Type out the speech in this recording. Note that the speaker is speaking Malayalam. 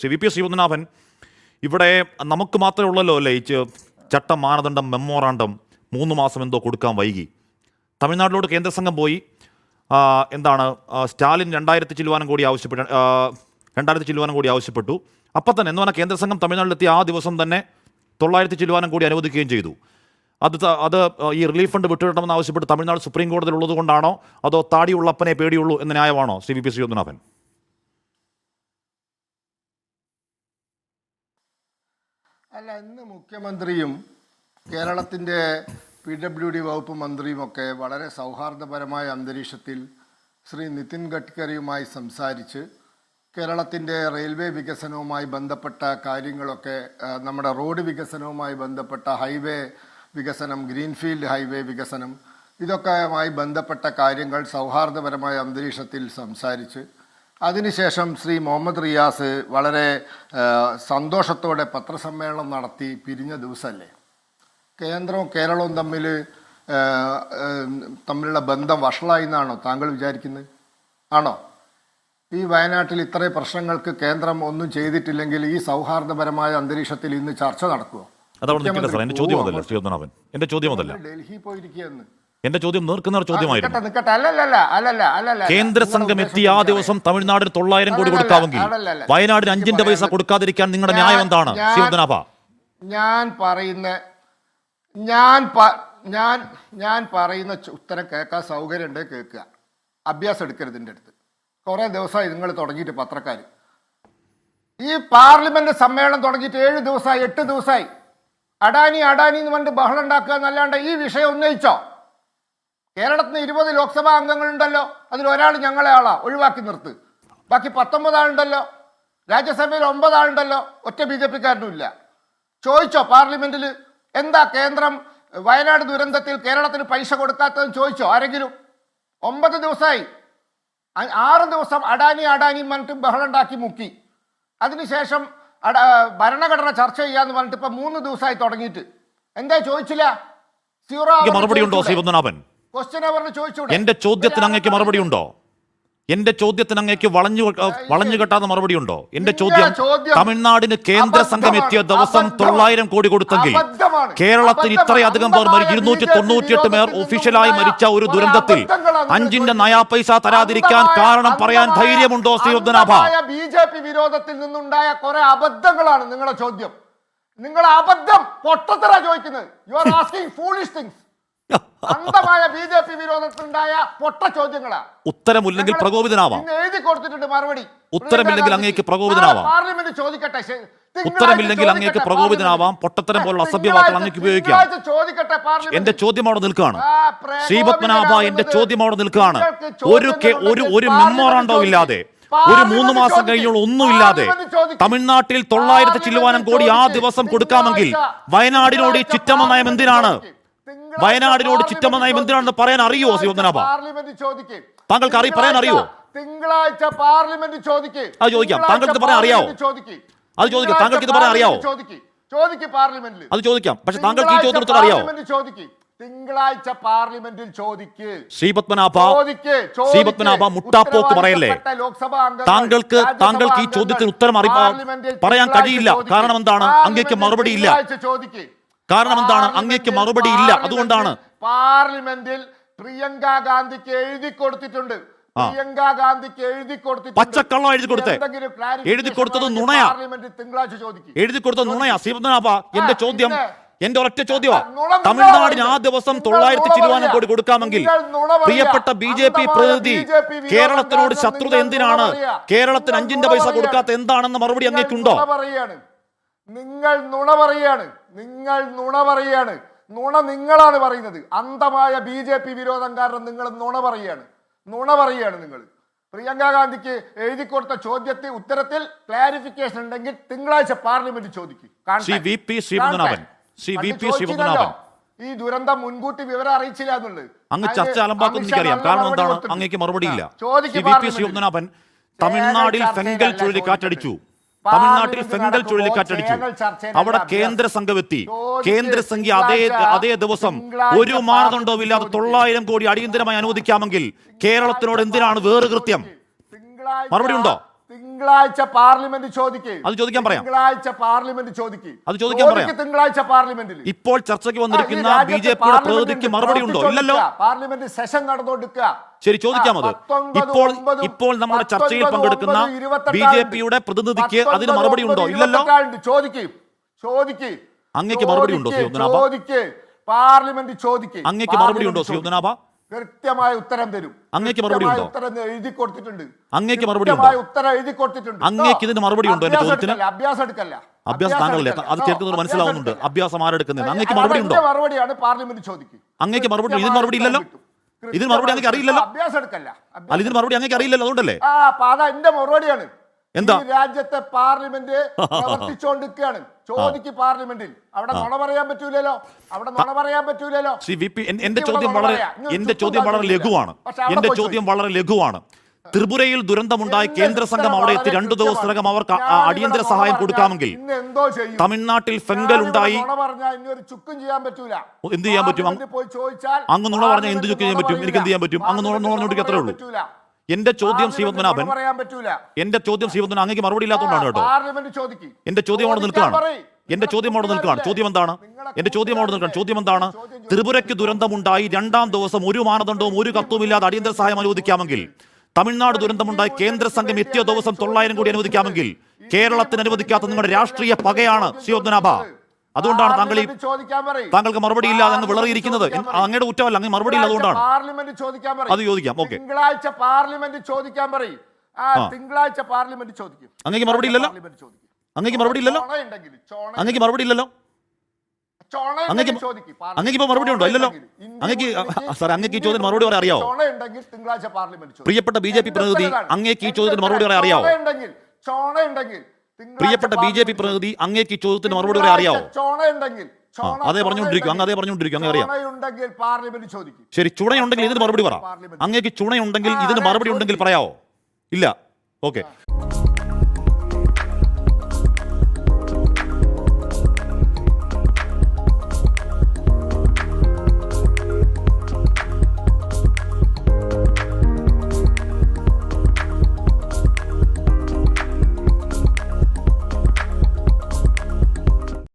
Shri V P S Sivanabhan ഇവിടെ നമുക്ക് മാത്രമേ ഉള്ളല്ലോ അല്ലേ ഈ ചട്ട മാനദണ്ഡം മെമ്മോറാണ്ടം മൂന്ന് മാസം എന്തോ കൊടുക്കാൻ വൈകി. തമിഴ്നാട്ടിലോട്ട് കേന്ദ്ര സംഘം പോയി. എന്താണ് സ്റ്റാലിൻ രണ്ടായിരത്തി ചില്ലുവാനം കൂടി ആവശ്യപ്പെട്ട രണ്ടായിരത്തി ചില്ലുവാനം കൂടി ആവശ്യപ്പെട്ടു. അപ്പം തന്നെ എന്ന് പറഞ്ഞാൽ കേന്ദ്ര സംഘം ആ ദിവസം തന്നെ തൊള്ളായിരത്തി ചില്ലുവാനം കൂടി അനുവദിക്കുകയും ചെയ്തു. അത് അത് ഈ റിലീഫ് ഫണ്ട് വിട്ടുകിട്ടണമെന്ന് ആവശ്യപ്പെട്ട് തമിഴ്നാട് സുപ്രീം കോടതിയിൽ ഉള്ളത് കൊണ്ടാണോ അതോ താടിയുള്ളപ്പനെ പേടിയുള്ളൂ എന്ന ന്യായമാണോ ശ്രീ വി പി ശ്രീനാഥൻ അല്ല ഇന്ന് മുഖ്യമന്ത്രിയും കേരളത്തിന്റെ പി ഡബ്ല്യു ഡി വകുപ്പ് മന്ത്രിയുമൊക്കെ വളരെ സൗഹാർദ്ദപരമായ അന്തരീക്ഷത്തിൽ ശ്രീ നിതിൻ ഗഡ്കരിയുമായി സംസാരിച്ച് കേരളത്തിന്റെ റെയിൽവേ വികസനവുമായി ബന്ധപ്പെട്ട കാര്യങ്ങളൊക്കെ നമ്മുടെ റോഡ് വികസനവുമായി ബന്ധപ്പെട്ട ഹൈവേ വികസനം ഗ്രീൻഫീൽഡ് ഹൈവേ വികസനം ഇതൊക്കെയുമായി ബന്ധപ്പെട്ട കാര്യങ്ങൾ സൗഹാർദ്ദപരമായ അന്തരീക്ഷത്തിൽ സംസാരിച്ച് അതിനുശേഷം ശ്രീ മുഹമ്മദ് റിയാസ് വളരെ സന്തോഷത്തോടെ പത്രസമ്മേളനം നടത്തി പിരിഞ്ഞ ദിവസമല്ലേ കേന്ദ്രവും കേരളവും തമ്മിൽ തമ്മിലുള്ള ബന്ധം വഷളായി എന്നാണോ താങ്കൾ വിചാരിക്കുന്നത്? ആണോ? ഈ വയനാട്ടിൽ ഇത്രയും പ്രശ്നങ്ങൾക്ക് കേന്ദ്രം ഒന്നും ചെയ്തിട്ടില്ലെങ്കിൽ ഈ സൗഹാർദ്ദപരമായ അന്തരീക്ഷത്തിൽ ഇന്ന് ചർച്ച നടക്കുമോ അതവിടെ നിൽക്കട്ടെ സാർ എന്റെ ചോദ്യം അതല്ല ശ്രീനാഥൻ എന്റെ ചോദ്യം അതല്ല. ഡൽഹി പോയിരിക്കുകയെന്ന്. എന്റെ ചോദ്യം നേർക്കുന്ന ചോദ്യമായിരുന്നു. കേന്ദ്ര സംഘം എത്തി ആ ദിവസം തമിഴ്നാടിന് തൊള്ളായിരം കോടി കൊടുക്കാമെങ്കിൽ. വയനാടിന് അഞ്ചിന്റെ പൈസ കൊടുക്കാതിരിക്കാൻ നിങ്ങളുടെ ന്യായം എന്താണ്? ശിവദനാഭ. ഞാൻ പറയുന്ന ഞാൻ ഞാൻ ഞാൻ പറയുന്ന ഉത്തരം കേൾക്കാൻ സൗകര്യമുണ്ട് കേൾക്കുക. അഭ്യാസം എടുക്കരുത് എന്റെ അടുത്ത്. കുറേ ദിവസമായി നിങ്ങൾ തുടങ്ങിയിട്ട് പത്രക്കാർ ഈ പാർലമെന്റ് സമ്മേളനം തുടങ്ങിയിട്ട് ഏഴ് ദിവസമായി എട്ട് ദിവസമായി. അഡാനി അഡാനി എന്ന് പറഞ്ഞിട്ട് ബഹളം ഉണ്ടാക്കുക എന്നല്ലാണ്ട് ഈ വിഷയം ഉന്നയിച്ചോ? കേരളത്തിന് ഇരുപത് ലോക്സഭാ അംഗങ്ങളുണ്ടല്ലോ. അതിൽ ഒരാൾ ഞങ്ങളെ ആളാ. ഒഴിവാക്കി നിർത്ത്. ബാക്കി പത്തൊമ്പത് ആളുണ്ടല്ലോ. രാജ്യസഭയിൽ ഒമ്പത് ആളുണ്ടല്ലോ. ഒറ്റ ബി ജെ പിക്കാരനുമില്ല ചോദിച്ചോ പാർലമെന്റിൽ? എന്താ കേന്ദ്രം? വയനാട് ദുരന്തത്തിൽ കേരളത്തിന് പൈസ കൊടുക്കാത്തതെന്ന് ചോദിച്ചോ ആരെങ്കിലും? ഒമ്പത് ദിവസമായി ആറ് ദിവസം അഡാനി അഡാനി പറഞ്ഞിട്ട് ബഹളം ഉണ്ടാക്കി മുക്കി. അതിനുശേഷം ഭരണഘടന ചർച്ച ചെയ്യാന്ന് പറഞ്ഞിട്ട് ഇപ്പൊ മൂന്ന് ദിവസമായി തുടങ്ങിയിട്ട്. എന്താ ചോദിച്ചില്ല? സീറോ മറുപടി ഉണ്ടോ ശ്രീപത്മനാഭൻ? എന്റെ ചോദ്യത്തിന് അങ്ങേക്ക് മറുപടി ഉണ്ടോ? എന്റെ ചോദ്യത്തിന് അങ്ങേക്ക് വളഞ്ഞു വളഞ്ഞു കെട്ടാതെ മറുപടി ഉണ്ടോ? എന്റെ ചോദ്യം തമിഴ്നാടിന് കേന്ദ്ര സംഘം എത്തിയ ദിവസം. തൊള്ളായിരം കോടി കൊടുത്തെങ്കിൽ. കേരളത്തിന് ഇത്രയധികം പേർ മരി ഇരുന്നൂറ്റി തൊണ്ണൂറ്റി തൊണ്ണൂറ്റിയെട്ട് പേർ ഒഫീഷ്യലായി മരിച്ച ഒരു ദുരന്തത്തിൽ അഞ്ചിന്റെ. നയാ പൈസ തരാതിരിക്കാൻ കാരണം പറയാൻ ധൈര്യമുണ്ടോ അന്ധമായ ബി ജെ പി വിരോധത്തിൽ നിന്നുണ്ടായ കുറെ അബദ്ധങ്ങളാണ് നിങ്ങളുടെ ചോദ്യം. നിങ്ങൾ അബദ്ധം പൊട്ടത്തറ ചോദിക്കുന്നത്. You are asking foolish things അന്ധമായ ബി ജെ പി വിരോധത്തിലുണ്ടായ പൊട്ട ചോദ്യങ്ങളാ. ഉത്തരമില്ലെങ്കിൽ പ്രകോപിതനാവാം. എഴുതി കൊടുത്തിട്ടുണ്ട് മറുപടി. ഉത്തരമില്ലെങ്കിൽ അങ്ങേക്ക് പ്രകോപിതനാവാം. പാർലമെന്റ് ചോദിക്കട്ടെ ഉത്തരമില്ലെങ്കിൽ അങ്ങേക്ക് പ്രകോപിതനാവാം. പൊട്ടത്തരം പോലുള്ള അസഭ്യവാക്കൾ അങ്ങേക്ക് ഉപയോഗിക്കാം. എന്റെ ചോദ്യം അവിടെ നിൽക്കുകയാണ്. ശ്രീപത്മനാഭ എന്റെ ചോദ്യം അവിടെ നിൽക്കുകയാണ്. ഒരു ഒരു ഒരു മെമ്മോറാണ്ടോ ഇല്ലാതെ ഒരു മൂന്ന് മാസം കഴിഞ്ഞുള്ള. ഒന്നുമില്ലാതെ തമിഴ്നാട്ടിൽ തൊള്ളായിരത്തി ചില്ലുവാനം കോടി ആ ദിവസം കൊടുക്കാമെങ്കിൽ വയനാടിനോട് ഈ ചിറ്റമ്മ നയം എന്തിനാണ്? വയനാടിനോട് ചിറ്റമ്മ എന്തിനാണെന്ന് പറയാൻ അറിയോ ചോദിക്ക്. താങ്കൾക്ക് അറി- പറയാൻ അറിയോ? തിങ്കളാഴ്ച പാർലമെന്റ് ചോദിക്ക്. അത് ചോദിക്കാം. താങ്കൾക്ക് പറയാൻ അറിയാവോ? അത് ചോദിക്കാം. താങ്കൾക്ക് ഇത് പറയാൻ അറിയാവോ? പാർലമെന്റിൽ അത് ചോദിക്കാം. പക്ഷെ താങ്കൾക്ക് ഈ ചോദ്യം ചോദ്യത്തിന് ഉത്തരം അറിയാവോ തിങ്കളാഴ്ച പാർലമെന്റിൽ ചോദിക്ക്. ശ്രീപത്മനാഭ. ശ്രീപത്മനാഭ മുട്ടാപ്പോക്ക് പറയല്ലേ? താങ്കൾക്ക് താങ്കൾക്ക് ഈ ചോദ്യത്തിന് ഉത്തരം അറിയാൻ പറയാൻ കഴിയില്ല. കാരണം എന്താണ്? അങ്ങേക്ക് മറുപടി ഇല്ല. ചോദിക്ക്. കാരണം എന്താണ്? അങ്ങേക്ക് മറുപടി ഇല്ല. അതുകൊണ്ടാണ്. പാർലമെന്റിൽ പ്രിയങ്ക ഗാന്ധിക്ക് എഴുതി കൊടുത്തിട്ടുണ്ട്. പ്രിയങ്ക ഗാന്ധിക്ക് എഴുതി കൊടുത്തിട്ടുണ്ട്. പച്ചക്കള്ളം എഴുതി കൊടുത്തേ. എഴുതി കൊടുത്തത് നുണയാ. തിങ്കളാഴ്ച ചോദിക്കും. എഴുതി കൊടുത്ത നുണയാ. ശ്രീപത്മനാഭ എന്റെ ചോദ്യം? എന്റെ ഒരൊറ്റ ചോദ്യമാ. തമിഴ്നാടിന് ആ ദിവസം തൊള്ളായിരത്തി പറയാ. കോടി കൊടുക്കാമെങ്കിൽ. പ്രിയപ്പെട്ട ബി ജെ പി പ്രതിനിധി കേരളത്തിനോട് ശത്രുത എന്തിനാണ്? കേരളത്തിന് അഞ്ചിന്റെ പൈസ. കൊടുക്കാത്ത എന്താണെന്ന് മറുപടി അങ്ങേക്കുണ്ടോ? നിങ്ങൾ നുണ പറയാണ് നിങ്ങൾ നുണ പറയാണ് നുണ നിങ്ങളാണ് പറയുന്നത്. അന്ധമായ ബി ജെ പി വിരോധം കാരണം നിങ്ങൾ നുണ പറയാണ് നുണ പറയാണ് നിങ്ങൾ. പ്രിയങ്ക ഗാന്ധിക്ക് എഴുതി കൊടുത്ത ചോദ്യത്തിൽ ഉത്തരത്തിൽ ക്ലാരിഫിക്കേഷൻ ഉണ്ടെങ്കിൽ തിങ്കളാഴ്ച പാർലമെന്റ് ചോദിക്കും. ഈ ദുരന്തം മുൻകൂട്ടി വിവരം അറിയിച്ചില്ല എന്നുള്ളത്. അങ്ങ് ചർച്ച അലമ്പാക്കും എനിക്കറിയാം. കാരണം എന്താണ്. അങ്ങേക്ക് മറുപടിയില്ല. ചോദിക്കും തമിഴ്നാടിൽ ഫെങ്കൽ ചുഴലിക്കാറ്റടിച്ചു. തമിഴ്നാട്ടിൽ ഫെങ്കൽ ചുഴലിക്കാറ്റടിച്ചു. അവിടെ കേന്ദ്ര സംഘം എത്തി കേന്ദ്ര അതേ അതേ ദിവസം ഒരു മാനദണ്ഡവും ഇല്ലാതെ തൊള്ളായിരം കോടി അടിയന്തരമായി അനുവദിക്കാമെങ്കിൽ കേരളത്തിനോട് എന്തിനാണ് വേറെ കൃത്യം മറുപടി ഉണ്ടോ? തിങ്കളാഴ്ച പാർലമെന്റ് ചോദിക്കും അത് ചോദിക്കാൻ പറയാം. തിങ്കളാഴ്ച പാർലമെന്റ് ചോദിക്കും അത് ചോദിക്കാൻ പറയാം. തിങ്കളാഴ്ച പാർലമെന്റിൽ ഇപ്പോൾ ചർച്ചയ്ക്ക് വന്നിരിക്കുന്ന ബി ജെ പിയുടെ പ്രതിനിധിക്ക് മറുപടി ഉണ്ടോ? ഇല്ലല്ലോ. പാർലമെന്റ് സെഷൻ നടന്നുകൊണ്ടിരിക്കുക. ശരി ചോദിക്കാം അത്. ഇപ്പോൾ ഇപ്പോൾ നമ്മുടെ ചർച്ചയിൽ പങ്കെടുക്കുന്ന ബി ജെ പിയുടെ പ്രതിനിധിക്ക് അതിന് മറുപടി ഉണ്ടോ? ഇല്ലല്ലോ. ചോദിക്കും ചോദിക്കും അങ്ങേക്ക് മറുപടി ഉണ്ടോ, ചോദിക്ക്, ശ്രീ പാർലമെന്റ് ചോദിക്ക് അങ്ങേക്ക് മറുപടി ഉണ്ടോ, ഉദ്ദനാഭ? കൃത്യമായ ഉത്തരം തരും. അങ്ങേക്ക് മറുപടി ഉണ്ടോ? ഉത്തരം എഴുതി കൊടുത്തിട്ടുണ്ട്. അങ്ങേക്ക് മറുപടി ഉണ്ടോ? ഉത്തരം എഴുതി കൊടുത്തിട്ടുണ്ട്. അങ്ങേക്ക് ഇതിന് മറുപടി ഉണ്ടോ എന്റെ ചോദ്യത്തിന്? അഭ്യാസം എടുക്കല്ല? അഭ്യാസം താങ്കളല്ലേ? അത് ചേർക്കുന്നത് മനസ്സിലാവുന്നുണ്ട്. അഭ്യാസം ആരെടുക്കുന്നത് അങ്ങേക്ക് മറുപടി ഉണ്ടോ? മറുപടിയാണ് പാർലമെന്റ് ചോദിക്കും അങ്ങേക്ക് മറുപടി ഇതിന് മറുപടി ഇല്ലല്ലോ? ഇതിന് മറുപടി അങ്ങേക്ക് അറിയില്ലല്ലോ? അഭ്യാസം എടുക്കല്ല. അല്ല ഇതിന് മറുപടി അങ്ങേക്ക് അറിയില്ലല്ലോ അതുകൊണ്ടല്ലേ? ആ പാത എന്റെ മറുപടിയാണ്. എന്താ? രാജ്യത്തെ പാർലമെന്റ് പ്രവർത്തിച്ചുകൊണ്ടിരിക്കുകയാണ് ചോദിക്ക് പാർലമെന്റിൽ. അവിടെ നുണ പറയാൻ പറ്റൂലല്ലോ. അവിടെ നുണ പറയാൻ പറ്റൂലല്ലോ. ശ്രീ വി പി എന്റെ ചോദ്യം വളരെ. എന്റെ ചോദ്യം വളരെ ലഘുവാണ്. എന്റെ ചോദ്യം വളരെ ലഘുവാണ്. ത്രിപുരയിൽ ദുരന്തമുണ്ടായി കേന്ദ്ര സംഘം അവിടെ എത്തി. രണ്ടു ദിവസത്തിനകം അവർക്ക് അടിയന്തര സഹായം കൊടുക്കാമെങ്കിൽ തമിഴ്നാട്ടിൽ ഫെങ്കൽ ഉണ്ടായി. എന്ത് ചെയ്യാൻ പറ്റും? അങ്ങ് നുണ പറഞ്ഞാൽ എന്ത് ചുക്കും ചെയ്യാൻ പറ്റും? എനിക്ക് എന്ത് ചെയ്യാൻ പറ്റും? അങ്ങ് നുണ നുണ അത്രേ ഉള്ളൂ. എന്റെ ചോദ്യം ശ്രീവന്ദനാഭൻ എന്റെ ചോദ്യം ശ്രീവന്ദന അങ്ങേക്ക് മറുപടി ഇല്ലാത്തതുകൊണ്ടാണ് കേട്ടോ. എന്റെ ചോദ്യം അവിടെ നിൽക്കുകയാണ്. എന്റെ ചോദ്യം അവിടെ നിൽക്കുകയാണ്. ചോദ്യം എന്താണ്? എന്റെ ചോദ്യം അവിടെ നിൽക്കുകയാണ്. ചോദ്യം എന്താണ്? ത്രിപുരയ്ക്ക് ദുരന്തമുണ്ടായി രണ്ടാം ദിവസം ഒരു മാനദണ്ഡവും ഒരു കത്തും ഇല്ലാതെ അടിയന്തര സഹായം അനുവദിക്കാമെങ്കിൽ തമിഴ്നാട് ദുരന്തമുണ്ടായി കേന്ദ്ര സംഘം എത്തിയ ദിവസം തൊള്ളായിരം കോടി അനുവദിക്കാമെങ്കിൽ കേരളത്തിന് അനുവദിക്കാത്ത നിങ്ങളുടെ രാഷ്ട്രീയ പകയാണ് ശ്രീപത്മനാഭ അതുകൊണ്ടാണ് താങ്കൾ ഈ ചോദിക്കാൻ പറയ്. താങ്കൾക്ക് മറുപടി ഇല്ലാതെ എന്ന് വിളറിയിരിക്കുന്നത്. അങ്ങയുടെ കുറ്റമല്ല അങ്ങ് മറുപടി ഇല്ല അതുകൊണ്ടാണ് പാർലമെന്റ് ചോദിക്കാൻ പറയ്. അത് ചോദിക്കാം, ഓക്കെ തിങ്കളാഴ്ച പാർലമെന്റ് ചോദിക്കാൻ പറയും ആ. തിങ്കളാഴ്ച പാർലമെന്റ് ചോദിക്കും അങ്ങേക്ക് മറുപടി ഇല്ലല്ലോ? അങ്ങേക്ക് മറുപടി ഇല്ലല്ലോ ചൊണ- അങ്ങേക്ക് മറുപടി ഇല്ലല്ലോ അങ്ങേക്ക്. അങ്ങേക്ക് ഇപ്പൊ മറുപടി ഉണ്ടോ ഇല്ലല്ലോ അങ്ങേക്ക് സാർ അങ്ങേക്ക് ഈ ചോദ്യത്തിന് മറുപടി പറയാൻ അറിയാവോ. പ്രിയപ്പെട്ട ബി ജെ പി പ്രതിനിധി അങ്ങേക്ക് ഈ ചോദ്യത്തിന് മറുപടി പറയാൻ അറിയാവോ ചൊണയുണ്ടെങ്കിൽ തിങ്കളാഴ്ച പ്രിയപ്പെട്ട ബി ജെ പി പ്രതിനിധി അങ്ങേക്ക് ചോദ്യത്തിന് മറുപടി വരെ അറിയാവോ? അതേ പറഞ്ഞുകൊണ്ടിരിക്കും അങ്ങ് അതേ പറഞ്ഞുകൊണ്ടിരിക്കും അങ്ങ് അറിയാം ശരി ചുണയുണ്ടെങ്കിൽ ഇതിന് മറുപടി പറ. അങ്ങേക്ക് ചുണയുണ്ടെങ്കിൽ ഇതിന് മറുപടി ഉണ്ടെങ്കിൽ പറയാവോ? ഇല്ല. ഓക്കെ.